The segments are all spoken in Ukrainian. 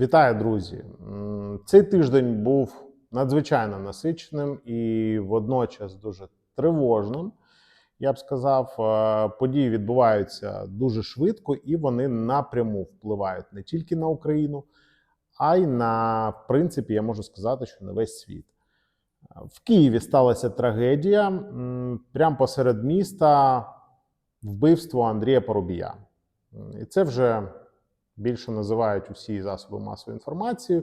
Вітаю, друзі! Цей тиждень був надзвичайно насиченим і водночас дуже тривожним. Я б сказав, Е, події відбуваються дуже швидко і вони напряму впливають не тільки на Україну, а й на, в принципі, я можу сказати, що на весь світ. Е, В Києві сталася трагедія. Прямо посеред міста вбивство Андрія Поробія. І це вже більше називають усі засоби масової інформації,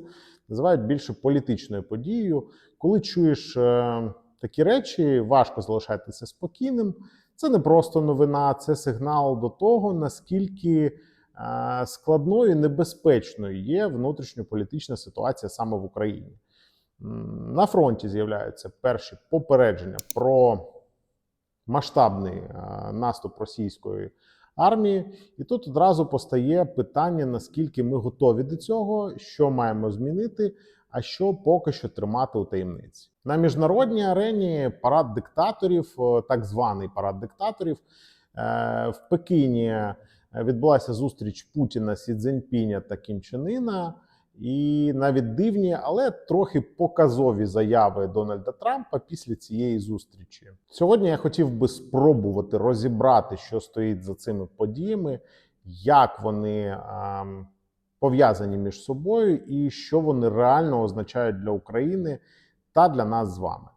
називають більше політичною подією. Коли чуєш е, такі речі, важко залишатися спокійним. Це не просто новина, це сигнал до того, наскільки е, складною і небезпечною є внутрішньополітична ситуація саме в Україні. На фронті з'являються перші попередження про масштабний е, наступ російської армії. І тут одразу постає питання, наскільки ми готові до цього, що маємо змінити, а що поки що тримати у таємниці. На міжнародній арені парад диктаторів, е, так званий парад диктаторів, е, в Пекіні е, відбулася зустріч Путіна, Сі Цзіньпіня та Кім Чен Іна. І навіть дивні, але трохи показові заяви Дональда Трампа після цієї зустрічі. Сьогодні я хотів би спробувати розібрати, що стоїть за цими подіями, як вони ем, пов'язані між собою, і що вони реально означають для України та для нас з вами.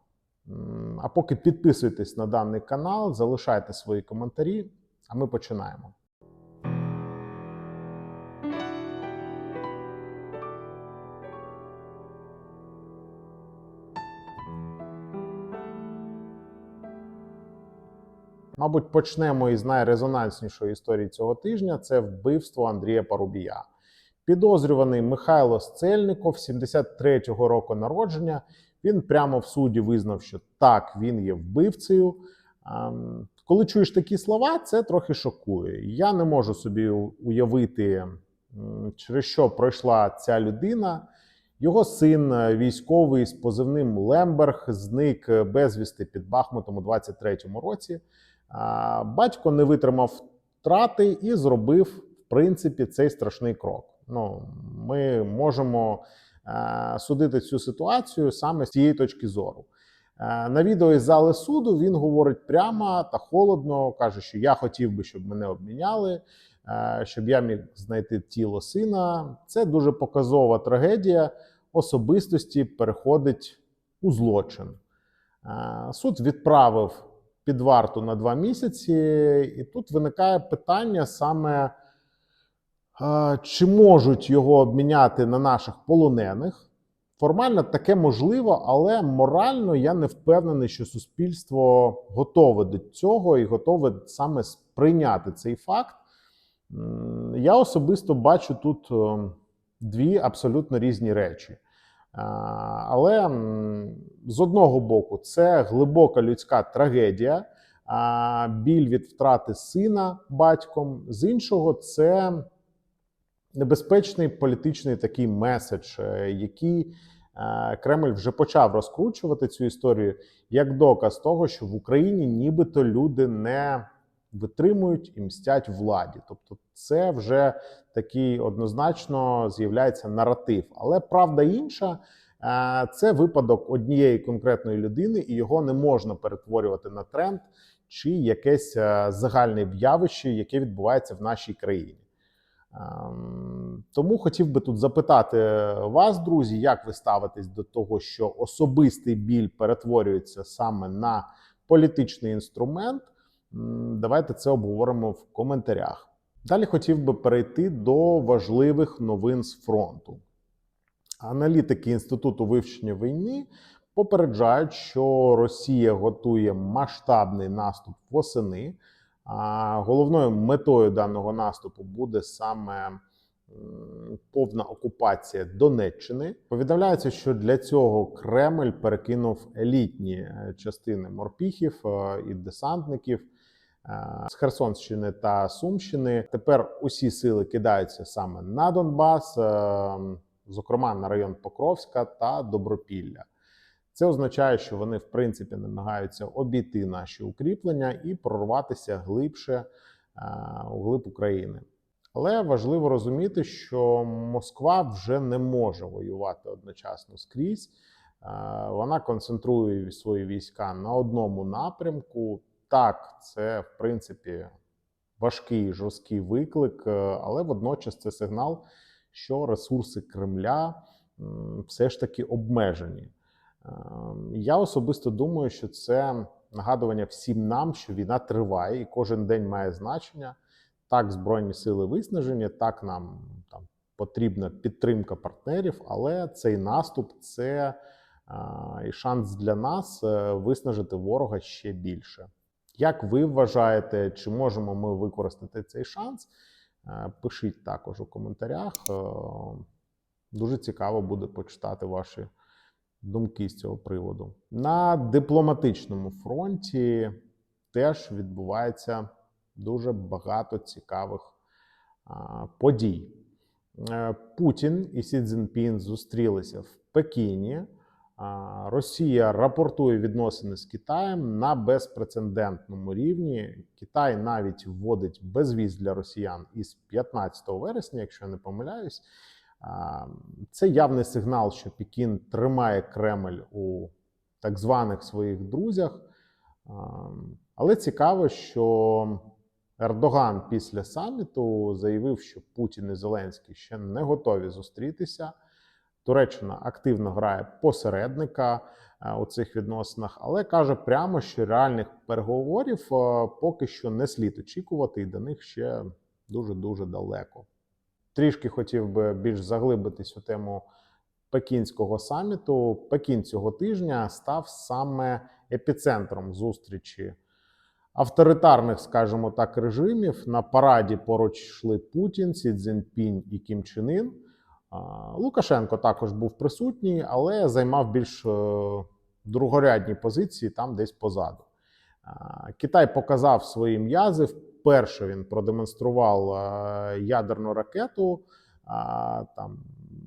А поки підписуйтесь на даний канал, залишайте свої коментарі, а ми починаємо. Мабуть, почнемо із найрезонанснішої історії цього тижня це вбивство Андрія Парубія. Підозрюваний Михайло Сцельников, 73-го року народження. Він прямо в суді визнав, що так, він є вбивцею. Ем, Коли чуєш такі слова, це трохи шокує. Я не можу собі уявити, через що пройшла ця людина. Його син, е, військовий з позивним Лемберг, зник е, безвісти під Бахмутом у 23-му році. Батько не витримав втрати і зробив, в принципі, цей страшний крок. Ну, ми можемо е, судити цю ситуацію саме з цієї точки зору. Е, На відео із зали суду він говорить прямо та холодно, каже, що я хотів би, щоб мене обміняли, е, щоб я міг знайти тіло сина. Це дуже показова трагедія особистості переходить у злочин. Суд відправив під варту на два місяці, і тут виникає питання саме. Е, Чи можуть його обміняти на наших полонених? Формально таке можливо, але морально я не впевнений, що суспільство готове до цього і готове саме сприйняти цей факт. Я особисто бачу тут е, дві абсолютно різні речі. Е, Але з одного боку, це глибока людська трагедія, біль від втрати сина батьком. З іншого, це небезпечний політичний такий меседж, е, який е, Кремль вже почав розкручувати цю історію як доказ того, що в Україні нібито люди не витримують і мстять владі. Тобто, це вже такий однозначно з'являється наратив. Але правда інша. е, Це випадок однієї конкретної людини, і його не можна перетворювати на тренд чи якесь е, загальне явище, яке відбувається в нашій країні. Ем, Тому хотів би тут запитати вас, друзі, як ви ставитесь до того, що особистий біль перетворюється саме на політичний інструмент? Давайте це обговоримо в коментарях. Далі хотів би перейти до важливих новин з фронту. Аналітики Інституту вивчення війни попереджають, що Росія готує масштабний наступ восени. А головною метою даного наступу буде саме повна окупація Донеччини. Повідомляється, що для цього Кремль перекинув елітні е, частини морпіхів е, і десантників з Херсонщини та Сумщини. Тепер усі сили кидаються саме на Донбас, е, зокрема на район Покровська та Добропілля. Це означає, що вони в принципі намагаються обійти наші укріплення і прорватися глибше е, у глиб України. Але важливо розуміти, що Москва вже не може воювати одночасно скрізь. Е, Вона концентрує свої війська на одному напрямку. Так, це в принципі важкий жорсткий виклик, е, але водночас це сигнал, що ресурси Кремля все ж таки обмежені. Е, Я особисто думаю, що це нагадування всім нам, що війна триває, і кожен день має значення. Так, збройні сили виснажені, так нам там потрібна підтримка партнерів, але цей наступ це а, і шанс для нас е, виснажити ворога ще більше. Як ви вважаєте, чи можемо ми використати цей шанс? Е, Пишіть також у коментарях. Е, Дуже цікаво буде почитати ваші думки з цього приводу. На дипломатичному фронті теж відбувається дуже багато цікавих подій. Е, Путін і Сі Цзіньпін зустрілися в Пекіні. Росія рапортує відносини з Китаєм на безпрецедентному рівні. Китай навіть вводить безвіз для росіян із 15 вересня, якщо я не помиляюсь. Це явний сигнал, що Пекін тримає Кремль у так званих своїх друзях. Але цікаво, що Ердоган після саміту заявив, що Путін і Зеленський ще не готові зустрітися. Туреччина активно грає посередника е, у цих відносинах, але каже прямо, що реальних переговорів е, поки що не слід очікувати, і до них ще дуже дуже далеко. Трішки хотів би більш заглибитись у тему пекінського саміту. Пекін цього тижня став саме епіцентром зустрічі авторитарних, скажімо так, режимів. На параді поруч йшли Путін, Сі Цзіньпінь і Кім Чен Ін. Лукашенко також був присутній, але займав більш е, другорядні позиції там десь позаду. Китай показав свої м'язи. Вперше він продемонстрував е, ядерну ракету. Там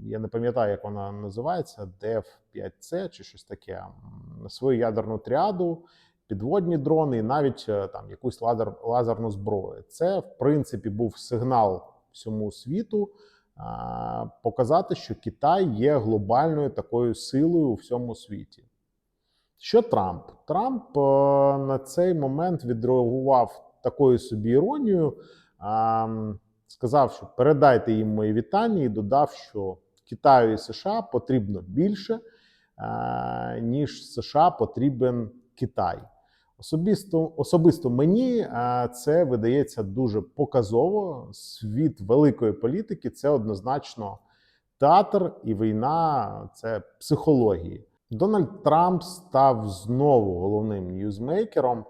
я не пам'ятаю, як вона називається, ДФ-5С чи щось таке. Свою ядерну тріаду, підводні дрони і навіть е, там якусь лазерну зброю. Це в принципі був сигнал всьому світу показати, що Китай є глобальною такою силою у всьому світі. Що Трамп? Трамп е, на цей момент відреагував такою собі іронією, сказав, що передайте їм мої вітання, і додав, що Китаю і США потрібно більше, ніж США потрібен Китай. Особисто, особисто мені це видається дуже показово. Світ великої політики це однозначно театр і війна це психології. Дональд Трамп став знову головним ньюзмейкером.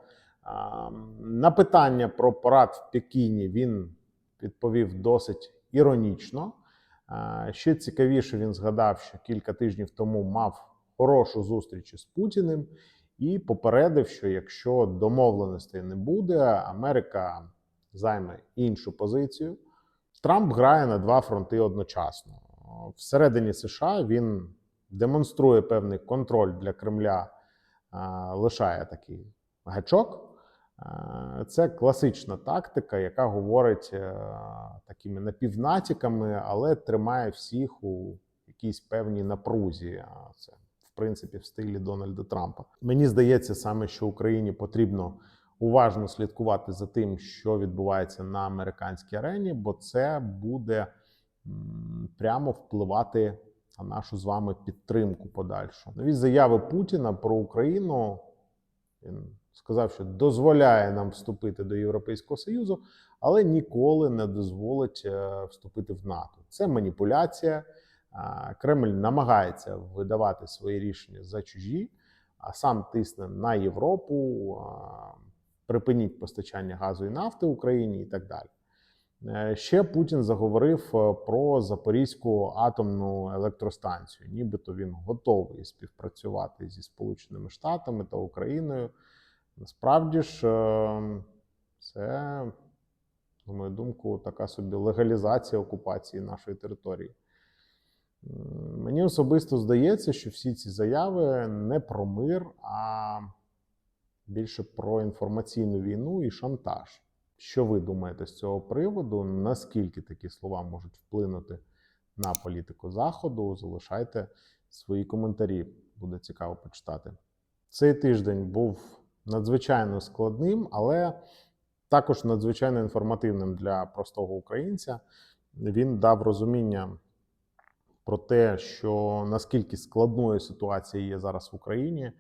На питання про парад в Пекіні він відповів досить іронічно. Ще цікавіше він згадав, що кілька тижнів тому мав хорошу зустріч із Путіним і попередив, що якщо домовленостей не буде, Америка займе іншу позицію. Трамп грає на два фронти одночасно. Всередині США він демонструє певний контроль для Кремля, лишає такий гачок. Це класична тактика, яка говорить е, такими напівнатіками, але тримає всіх у якійсь певній напрузі. Це в принципі в стилі Дональда Трампа. Мені здається саме, що Україні потрібно уважно слідкувати за тим, що відбувається на американській арені, бо це буде прямо впливати на нашу з вами підтримку подальшу. Нові заяви Путіна про Україну він сказав, що дозволяє нам вступити до Європейського Союзу, але ніколи не дозволить е, вступити в НАТО. Це маніпуляція. Кремль намагається видавати свої рішення за чужі, а сам тисне на Європу, припиніть постачання газу і нафти Україні і так далі. Е, Ще Путін заговорив е, про Запорізьку атомну електростанцію. Нібито він готовий співпрацювати зі Сполученими Штатами та Україною. Насправді ж, е, це, на мою думку, така собі легалізація окупації нашої території. Мені особисто здається, що всі ці заяви не про мир, а більше про інформаційну війну і шантаж. Що ви думаєте з цього приводу? Наскільки такі слова можуть вплинути на політику Заходу? Залишайте свої коментарі. Буде цікаво почитати. Цей тиждень був надзвичайно складним, але також надзвичайно інформативним для простого українця. Він дав розуміння про те, що наскільки складною ситуація є зараз в Україні.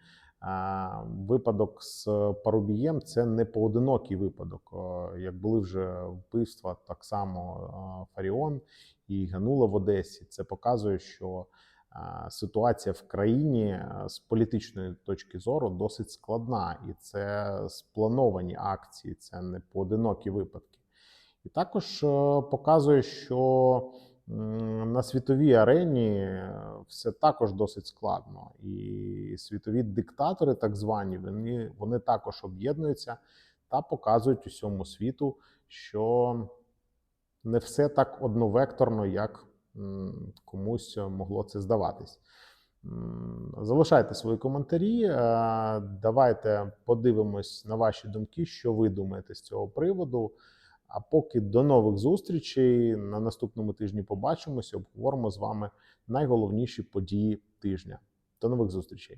Випадок з Парубієм це не поодинокий випадок. Як були вже вбивства, так само Фаріон і Ганула в Одесі. Це показує, що ситуація в країні з політичної точки зору досить складна, і це сплановані акції, це не поодинокі випадки. І також е, показує, що на світовій арені е, все також досить складно. І світові диктатори, так звані, вони, вони також об'єднуються та показують усьому світу, що не все так одновекторно, як комусь могло це здаватись. Залишайте свої коментарі. е, Давайте подивимось на ваші думки, що ви думаєте з цього приводу. А поки до нових зустрічей на наступному тижні побачимося, обговоримо з вами найголовніші події тижня. До нових зустрічей!